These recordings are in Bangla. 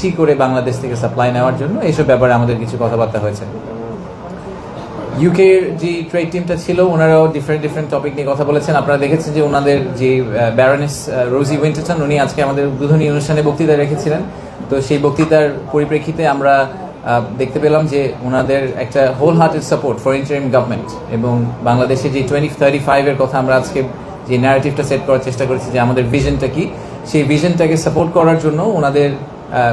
বেশি করে বাংলাদেশ থেকে সাপ্লাই নেওয়ার জন্য এইসব ব্যাপারে আমাদের কিছু কথাবার্তা হয়েছে। ইউকের যে ট্রেড টিমটা ছিল, ওনারাও ডিফারেন্ট ডিফারেন্ট টপিক নিয়ে কথা বলেছেন। আপনারা দেখেছেন যে ওনাদের যে ব্যারনেস রোজি উইন্টারটন উনি আজকে আমাদের উদ্বোধনী অনুষ্ঠানে বক্তৃতা রেখেছিলেন। তো সেই বক্তৃতার পরিপ্রেক্ষিতে আমরা দেখতে পেলাম যে ওনাদের একটা whole hearted support for interim government এবং বাংলাদেশে যে টোয়েন্টি থার্টি ফাইভের কথা আমরা আজকে যে ন্যারেটিভটা সেট করার চেষ্টা করেছি যে আমাদের ভিশনটা কি, সেই ভিশনটাকে সাপোর্ট করার জন্য ওনাদের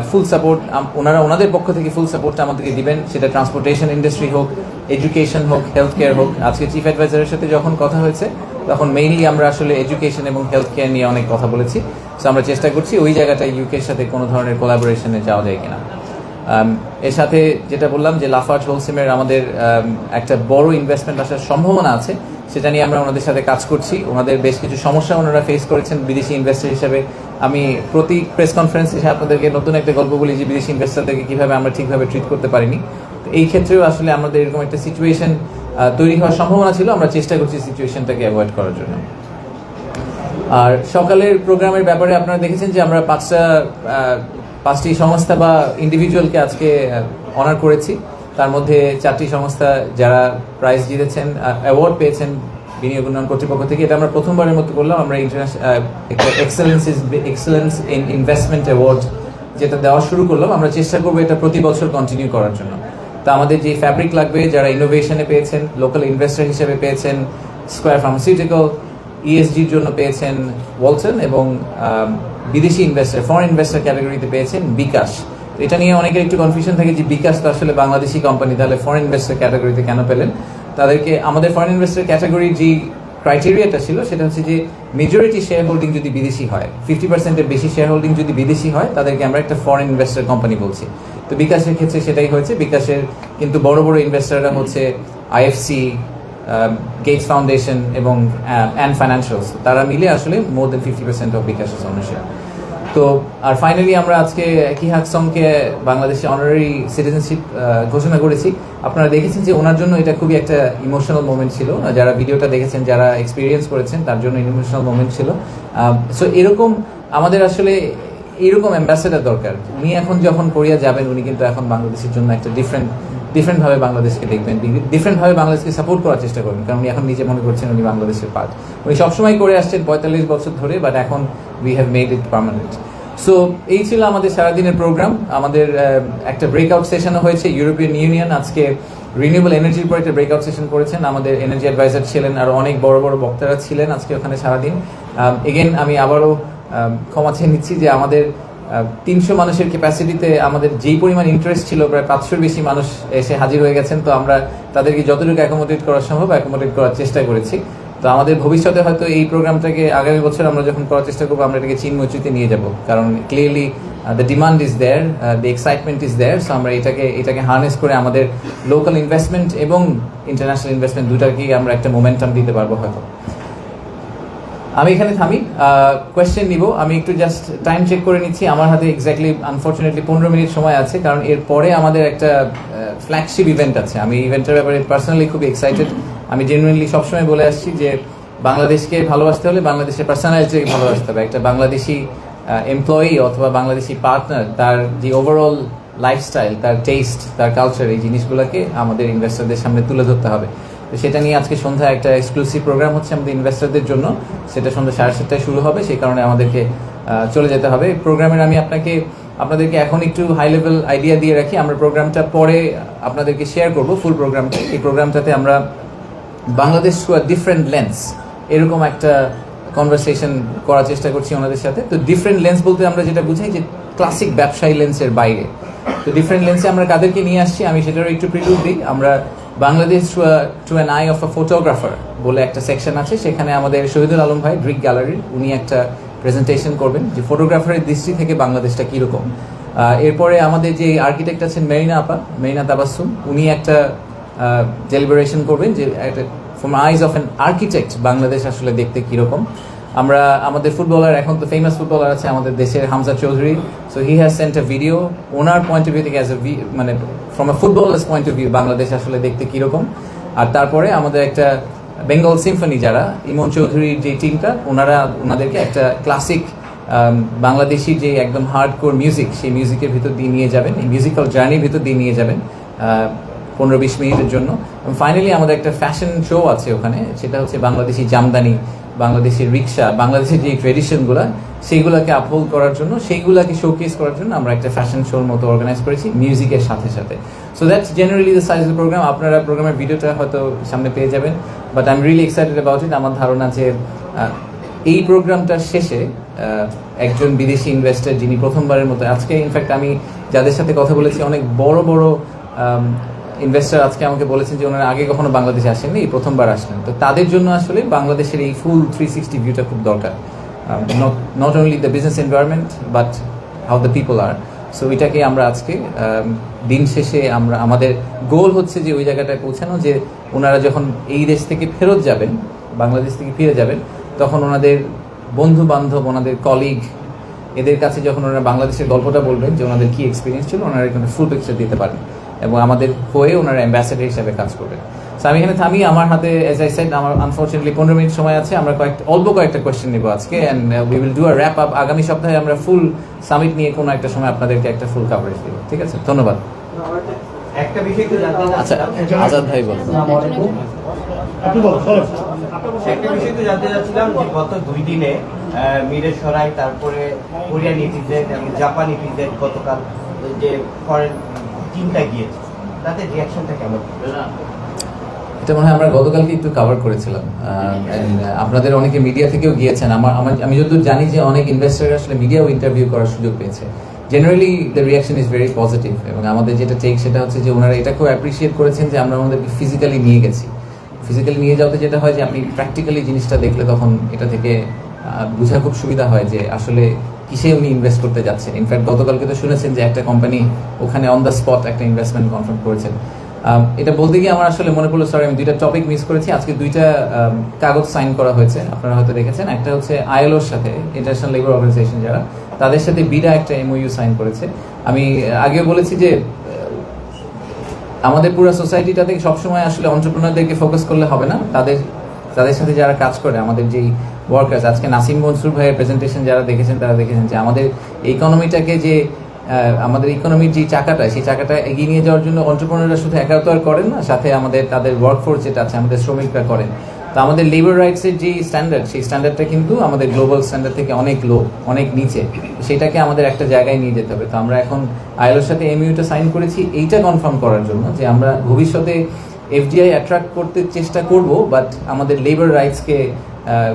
ফুল সাপোর্ট ওনারা ওনাদের পক্ষ থেকে ফুল সাপোর্টটা আমাদেরকে দিবেন। সেটা ট্রান্সপোর্টেশন ইন্ডাস্ট্রি হোক এডুকেশন হোক হেলথ কেয়ার হোক। আজকে চিফ অ্যাডভাইজারের সাথে যখন কথা হয়েছে, তখন মেইনলি আমরা আসলে এডুকেশন এবং হেলথ কেয়ার নিয়ে অনেক কথা বলেছি। সো আমরা চেষ্টা করছি ওই জায়গাটা ইউকের সাথে কোনো ধরনের কোলাবোরেশনে যাওয়া যায় কিনা। এর সাথে যেটা বললাম যে লাফার্জ হোলসিমের আমাদের um, একটা বড় ইনভেস্টমেন্ট আসার সম্ভাবনা আছে সেটা নিয়ে আমরা ওনাদের সাথে কাজ করছি। ওনাদের বেশ কিছু সমস্যা ওনারা ফেস করেছেন বিদেশি ইনভেস্টর হিসেবে। আমি প্রতি প্রেস কনফারেন্স হিসেবে আপনাদেরকে নতুন একটা গল্প বলি যে বিদেশি ইনভেস্টারদেরকে কীভাবে আমরা ঠিকভাবে ট্রিট করতে পারিনি। তো এই ক্ষেত্রেও আসলে আমাদের এরকম একটা সিচুয়েশন তৈরি হওয়ার সম্ভাবনা ছিল। আমরা চেষ্টা করছি সিচুয়েশনটাকে অ্যাভয়েড করার জন্য। আর সকালের প্রোগ্রামের ব্যাপারে আপনারা দেখেছেন যে আমরা পাঁচটা পাঁচটি সংস্থা বা ইন্ডিভিজুয়ালকে আজকে অনার করেছি। তার মধ্যে চারটি সংস্থা যারা প্রাইজ জিতেছেন অ্যাওয়ার্ড পেয়েছেন বিনিয়োগ উন্নয়ন কর্তৃপক্ষ থেকে। এটা আমরা প্রথমবারের মতো করলাম আমরা international excellence is excellence in investment award যেটা দেওয়া শুরু করলাম। আমরা চেষ্টা করব এটা প্রতি বছর কন্টিনিউ করার জন্য। তা আমাদের যে ফ্যাব্রিক লাগবে, যারা ইনোভেশনে পেয়েছেন লোকাল ইনভেস্টর হিসেবে পেয়েছেন স্কোয়ার ফার্মাসিউটিক্যাল ইএসজির জন্য পেয়েছেন ওয়ালসন এবং বিদেশি ইনভেস্টার ফরেন ইনভেস্টার ক্যাটাগরিতে পেয়েছেন বিকাশ। এটা নিয়ে অনেকের একটু কনফিউশন থাকে যে বিকাশ তো আসলে বাংলাদেশি কোম্পানি তাহলে ফরেন ইনভেস্টার ক্যাটাগরিতে কেন পেলেন? তাদেরকে, আমাদের ফরেন ইনভেস্টার ক্যাটাগরির যে ক্রাইটেরিয়াটা ছিল, সেটা হচ্ছে যে মেজরিটি শেয়ার হোল্ডিং যদি বিদেশি হয় ফিফটি পার্সেন্টের বেশি শেয়ার হোল্ডিং যদি বিদেশি হয়, তাদেরকে আমরা একটা ফরেন ইনভেস্টার কোম্পানি বলছি। তো বিকাশের ক্ষেত্রে সেটাই হয়েছে। বিকাশের কিন্তু বড় বড় ইনভেস্টাররা হচ্ছে আইএফসি গেটস ফাউন্ডেশন এবং অ্যান্ড ফাইন্যান্সিয়ালস তারা মিলে আসলে more than fifty percent of বিকাশের ওনারশিপ তো, আর ফাইনালি আমরা আজকে কি হাকসমকে বাংলাদেশে অনারারি সিটিজেনশিপ ঘোষণা করেছি। আপনারা দেখেছেন যে ওনার জন্য এটা খুবই একটা ইমোশনাল মোমেন্ট ছিল। যারা ভিডিওটা দেখেছেন, যারা এক্সপিরিয়েন্স করেছেন, তার জন্য ইমোশনাল মোমেন্ট ছিল। সো এরকম আমাদের আসলে এরকম অ্যাম্বাসেডার দরকার। উনি এখন যখন কোরিয়া যাবেন, উনি কিন্তু এখন বাংলাদেশের জন্য একটা ডিফারেন্ট ডিফারেন্ট ভাবে বাংলাদেশকে দেখবেন ডিফারেন্টভাবে বাংলাদেশকে সাপোর্ট করার চেষ্টা করবেন, কারণ উনি এখন নিজে মনে করছেন উনি বাংলাদেশের পার্ট উনি সবসময় করে আসছেন পঁয়তাল্লিশ বছর ধরে বাট এখন we have made it permanent so এই ছিল আমাদের সারাদিনের প্রোগ্রাম আমাদের একটা ব্রেকআউট সেশনও হয়েছে ইউরোপিয়ান ইউনিয়ন আজকে রিনিউয়েবল এনার্জির উপর একটা ব্রেকআউট সেশন করেছেন। আমাদের এনার্জি অ্যাডভাইজার ছিলেন আর অনেক বড় বড় বক্তারা ছিলেন আজকে ওখানে সারাদিন। এগেন আমি আবারও ক্ষমা চেয়ে নিচ্ছি যে আমাদের তিনশো মানুষের ক্যাপাসিটিতে আমাদের যেই পরিমাণ ইন্টারেস্ট ছিল, প্রায় পাঁচশোর বেশি মানুষ এসে হাজির হয়ে গেছেন। তো আমরা তাদেরকে যতটুকু অ্যাকোমোডেট করা সম্ভব অ্যাকোমোডেট করার চেষ্টা করেছি। তো আমাদের ভবিষ্যতে হয়তো এই প্রোগ্রামটাকে আগামী বছর আমরা যখন করার চেষ্টা করব, আমরা এটাকে চীন মৈত্রীতে নিয়ে যাব। কারণ clearly the demand is there the excitement is there so আমরা এটাকে এটাকে হার্নেস করে আমাদের লোকাল ইনভেস্টমেন্ট এবং ইন্টারন্যাশনাল ইনভেস্টমেন্ট দুটাকেই আমরা একটা মোমেন্টাম দিতে পারব হয়তো। আমি এখানে থামি। কোয়েশ্চেন নিব। আমি একটু জাস্ট টাইম চেক করে নিচ্ছি। আমার হাতে এক্স্যাক্টলি আনফর্চুনেটলি পনেরো মিনিট সময় আছে, কারণ এর পরে আমাদের একটা ফ্ল্যাগশিপ ইভেন্ট আছে। আমি ইভেন্টের ব্যাপারে পার্সোনালি খুব এক্সাইটেড আমি জেনুইনলি সবসময় বলে আসছি যে, বাংলাদেশকে ভালোবাসতে হলে বাংলাদেশের পার্সোনালিটিকে ভালোবাসতে হবে। একটা বাংলাদেশি এমপ্লয়ি অথবা বাংলাদেশি পার্টনার তার যে ওভারঅল লাইফস্টাইল তার টেস্ট তার কালচার এই জিনিসগুলোকে আমাদের ইনভেস্টরদের সামনে তুলে ধরতে হবে। তো সেটা নিয়ে আজকে সন্ধ্যায় একটা এক্সক্লুসিভ প্রোগ্রাম হচ্ছে আমাদের ইনভেস্টারদের জন্য। সেটা সন্ধ্যা সাড়ে সাতটায় শুরু হবে, সেই কারণে আমাদেরকে চলে যেতে হবে। প্রোগ্রামের আমি আপনাকে, আপনাদেরকে এখন একটু হাই লেভেল আইডিয়া দিয়ে রাখি। আমরা প্রোগ্রামটা পরে আপনাদেরকে শেয়ার করব ফুল প্রোগ্রামটা এই প্রোগ্রামটাতে আমরা Bangladesh to a different lens এরকম একটা কনভারসেশন করার চেষ্টা করছি ওনাদের সাথে। তো ডিফারেন্ট লেন্স বলতে আমরা যেটা বুঝাই যে ক্লাসিক ব্যবসায়ী লেন্সের বাইরে। তো ডিফারেন্ট লেন্সে আমরা কাদেরকে নিয়ে আসছি, আমি সেটারও একটু প্রিলুড দিই। আমরা Bangladesh to an eye of a photographer বলে একটা সেকশন আছে। সেখানে আমাদের শহীদুল আলম ভাই গ্রিক গ্যালারির উনি একটা প্রেজেন্টেশন করবেন যে ফটোগ্রাফারের দৃষ্টি থেকে বাংলাদেশটা কীরকম। এরপরে আমাদের যে আর্কিটেক্ট আছেন মেরিনা আপা, মেরিনা তাবাসুম উনি একটা ডেলিবারেশন করবেন যে একটা from eyes of an architect Bangladesh আসলে দেখতে কীরকম। আমরা, আমাদের ফুটবলার এখন তো ফেমাস ফুটবলার আছে আমাদের দেশের Hamza Chowdhury. So he has sent a video owner point of view থেকে অ্যাজ এ মানে from a footballer's point of view Bangladesh আসলে দেখতে কীরকম। আর তারপরে আমাদের একটা বেঙ্গল সিম্ফনি যারা, ইমন চৌধুরীর যে টিমটা ওনারা, ওনাদেরকে একটা ক্লাসিক বাংলাদেশি যে একদম হার্ড কোর মিউজিক সেই মিউজিকের ভিতর দিয়ে নিয়ে যাবেন, এই মিউজিক্যাল জার্নির ভিতর দিয়ে নিয়ে যাবেন পনেরো বিশ মিনিটের জন্য। ফাইনালি আমাদের একটা ফ্যাশন শো আছে ওখানে, সেটা হচ্ছে বাংলাদেশি জামদানি বাংলাদেশের রিক্সা বাংলাদেশের যে ট্রেডিশনগুলো সেইগুলোকে আপহোল্ড করার জন্য, সেইগুলোকে শোকেস করার জন্য আমরা একটা ফ্যাশন শোর মতো অর্গানাইজ করেছি মিউজিকের সাথে সাথে। So that's generally the size program আপনারা প্রোগ্রামের ভিডিওটা হয়তো সামনে পেয়ে যাবেন but I am really excited about it আমার ধারণা যে এই প্রোগ্রামটার শেষে একজন বিদেশি ইনভেস্টর যিনি প্রথমবারের মতো, আজকে ইনফ্যাক্ট আমি যাদের সাথে কথা বলেছি, অনেক বড় বড় ইনভেস্টর আজকে আমাকে বলেছেন যে ওনারা আগে কখনো বাংলাদেশে আসেননি এই প্রথমবার আসলেন। তো তাদের জন্য আসলে বাংলাদেশের এই ফুল থ্রি সিক্সটি ভিউটা খুব দরকার। Not only the business environment but how the people are so এটাকে আমরা আজকে um, দিন শেষে আমরা আমাদের গোল হচ্ছে যে ওই জায়গাটায় পৌঁছানো যে ওনারা যখন এই দেশ থেকে ফেরত যাবেন বাংলাদেশ থেকে ফিরে যাবেন তখন ওনাদের বন্ধু বান্ধব ওনাদের কলিগ এদের কাছে যখন ওনারা বাংলাদেশের গল্পটা বলবেন যে ওনাদের কি এক্সপিরিয়েন্স ছিল ওনারা এখানে ফুল পিকচার দিতে পারেন এবং আমাদের হয়ে ওনারা অ্যাম্বাসেডার হিসাবে কাজ করবেন। So আমি এখানে থামি আমার হাতে এজ আই সাইড আমার আনফর্চুনেটলি পনেরো মিনিট সময় আছে আমরা কয়েকটা অল্প কয়েকটা কোয়েশ্চেন নিব আজকে and we will do a wrap up আগামী সপ্তাহে আমরা ফুল সামিট নিয়ে কোনো একটা সময় আপনাদেরকে একটা ফুল কাভারেজ দিব ঠিক আছে? ধন্যবাদ। একটা বিষয় একটু জানতে আচ্ছা আজাদ ভাই বলুন। আপনি বলো একটা বিষয় একটু জানতে চাচ্ছিলাম যে গত দুই দিনে আহ, সরাই তারপরে কোরিয়ান ইপিজেড এবং জাপান ইপিজেড গতকাল যে ফরেন টিমটা গিয়েছে। তাদের রিয়াকশনটা কেমন? এটা মনে হয় আমরা গতকালকে একটু কভার করেছিলাম। আপনাদের অনেকে মিডিয়া থেকেও গিয়েছেন। আমার আমি যতদূর জানি যে অনেক ইনভেস্টর আসলে মিডিয়াও ইন্টারভিউ করার সুযোগ পেয়েছে। Generally the reaction is very positive এবং আমাদের যেটা টেক সেটা হচ্ছে যে ওনারা এটা খুব অ্যাপ্রিসিয়েট করেছেন যে আমরা আমাদেরকে ফিজিক্যালি নিয়ে গেছি। ফিজিক্যালি নিয়ে যাওয়াতে যেটা হয় যে আপনি প্র্যাকটিক্যালি জিনিসটা দেখলে তখন এটা থেকে বোঝা খুব সুবিধা হয় যে আসলে কিসে উনি ইনভেস্ট করতে যাচ্ছেন? ইনফ্যাক্ট গতকালকে তো শুনেছেন যে একটা কোম্পানি ওখানে অন দ্য স্পট একটা ইনভেস্টমেন্ট কনফার্ম করেছেন। এটা বলতে গিয়ে আমার আসলে মনে পড়ল সরি আমি দুইটা টপিক মিস করেছি। আজকে দুইটা কাগজ সাইন করা হয়েছে, আপনারা হয়তো দেখেছেন। একটা হচ্ছে আইএলওর সাথে ইন্টারন্যাশনাল লেবার অর্গানাইজেশন যারা, তাদের সাথে বিডা একটা এমওইউ সাইন করেছে। আমি আগেও বলেছি যে, আমাদের পুরো সোসাইটিটাতে সবসময় আসলে অন্টারপ্রিনারদেরকে ফোকাস করলে হবে না। তাদের তাদের সাথে যারা কাজ করে, আমাদের যেই ওয়ার্কার্স আজকে নাসিম মনসুর ভাইয়ের প্রেজেন্টেশন যারা দেখেছেন, তারা দেখেছেন যে আমাদের ইকোনমিটাকে যে আমাদের ইকোনমির যে চাকাটা, সেই চাকাটা এগিয়ে নিয়ে যাওয়ার জন্য অন্টারপ্রিনাররা শুধু একা তো আর করেন না, সাথে আমাদের, তাদের ওয়ার্কফোর্স যেটা আছে, আমাদের শ্রমিকরা করেন। তো আমাদের লেবার রাইটসের যে স্ট্যান্ডার্ড সেই স্ট্যান্ডার্ডটা কিন্তু আমাদের গ্লোবাল স্ট্যান্ডার্ড থেকে অনেক লো অনেক নিচে। সেটাকে আমাদের একটা জায়গায় নিয়ে যেতে হবে। তো আমরা এখন আইএলওর সাথে এমইউটা সাইন করেছি, এইটা কনফার্ম করার জন্য যে আমরা ভবিষ্যতে এফডিআই অ্যাট্রাক্ট করতে চেষ্টা করব বাট আমাদের লেবার রাইটসকে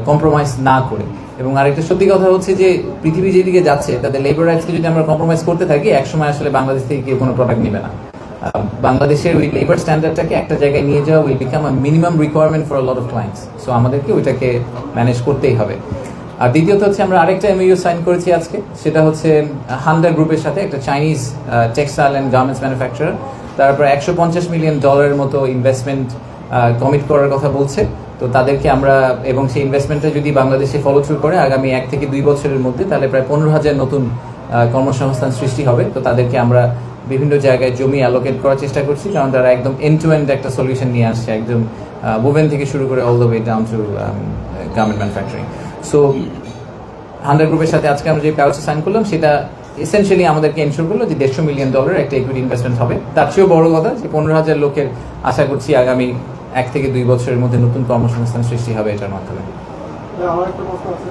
কম্প্রোমাইজ না করে। এবং আরেকটা সত্যি কথা হচ্ছে যে, পৃথিবী যেদিকে যাচ্ছে, তাদের লেবার রাইটসকে যদি আমরা কম্প্রোমাইজ করতে থাকি, একসময় আসলে বাংলাদেশ থেকে কেউ কোনো প্রোডাক্ট নেবে না। বাংলাদেশের ওই লেবার স্ট্যান্ডার্ডটাকে একটা জায়গায় নিয়ে যাওয়া will become a minimum requirement for lot of clients so আমাদেরকে ওইটাকে ম্যানেজ করতেই হবে। আর দ্বিতীয়ত হচ্ছে, আমরা আরেকটা এমইউ সাইন করেছি আজকে। সেটা হচ্ছে হান্ডার গ্রুপের সাথে একটা Chinese textile and garments manufacturer তারপর একশো পঞ্চাশ মিলিয়ন ডলারের মতো ইনভেস্টমেন্ট কমিট করার কথা বলছে। তো তাদেরকে আমরা, এবং সেই ইনভেস্টমেন্টটা যদি বাংলাদেশে ফলো থ্রু করে, আগামী এক থেকে দুই বছরের মধ্যে তাহলে প্রায় পনেরো হাজার নতুন কর্মসংস্থান সৃষ্টি হবে। তো তাদেরকে আমরা বিভিন্ন জায়গায় জমি অ্যালোকেট করার চেষ্টা করছি, কারণ তারা একদম এন্ড টু এন্ড একটা সলিউশন নিয়ে আসছে, একদম বুভেন থেকে শুরু করে all the way down to garment manufacturing so hundred গ্রুপের সাথে আজকে আমরা যে কাগজটা সাইন করলাম, সেটা এসেনশিয়ালি আমাদেরকে এনশোর করল যে দেড়শো মিলিয়ন ডলার একটা ইকুইটি ইনভেস্টমেন্ট হবে। তার চেয়েও বড় কথা যে পনেরো হাজার লোকের আশা করছি আগামী এক থেকে দুই বছরের মধ্যে নতুন কর্মসংস্থান সৃষ্টি হবে এটার মাধ্যমে। আমার একটা আছে।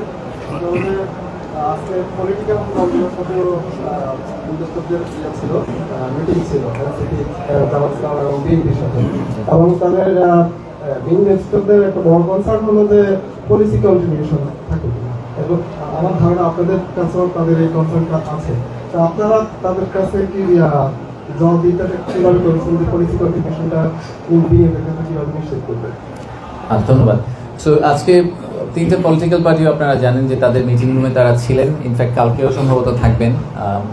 ইয়ে ছিল মিটিং ছিল ইসলাম এবং তাদের একটা কনসার্ন থাকে এবং ধারণা আপনাদের কাছেও তাদের এই কনসার্নটা আছে। তো আপনারা তাদের কাছে কি আহ, জবাবদিহিতাটা কীভাবে করেছেন পলিসি কন্ট্রিবিউশনটা বিএনপির কাছে কীভাবে নিশ্চিত করবে। ধন্যবাদ। সো আজকে তিনটে পলিটিক্যাল পার্টিও আপনারা জানেন যে তাদের মিটিং রুমে তারা ছিলেন। ইনফ্যাক্ট কালকেও সম্ভবত থাকবেন।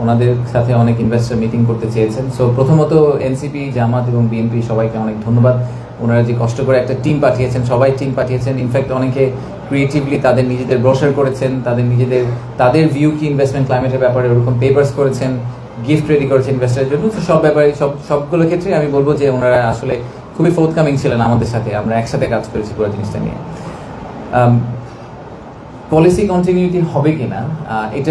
ওনাদের সাথে অনেক ইনভেস্টর মিটিং করতে চেয়েছেন। সো প্রথমত এনসিপি জামাত এবং বিএনপি সবাইকে অনেক ধন্যবাদ। ওনারা যে কষ্ট করে একটা টিম পাঠিয়েছেন সবাই টিম পাঠিয়েছেন। ইনফ্যাক্ট অনেকে ক্রিয়েটিভলি তাদের নিজেদের ব্রোশার করেছেন তাদের নিজেদের তাদের ভিউ কি ইনভেস্টমেন্ট ক্লাইমেটের ব্যাপারে ওরকম পেপার্স করেছেন। গিফট রেডি করেছে ইনভেস্টারের জন্য। তো সব ব্যাপারে সব সবগুলো ক্ষেত্রে আমি বলব যে ওনারা আসলে খুবই ফোর্থ কামিং ছিলেন আমাদের সাথে। আমরা একসাথে কাজ করেছি পুরো জিনিসটা নিয়ে। পলিসি কন্টিনিউটি হবে কিনা আহ, এটা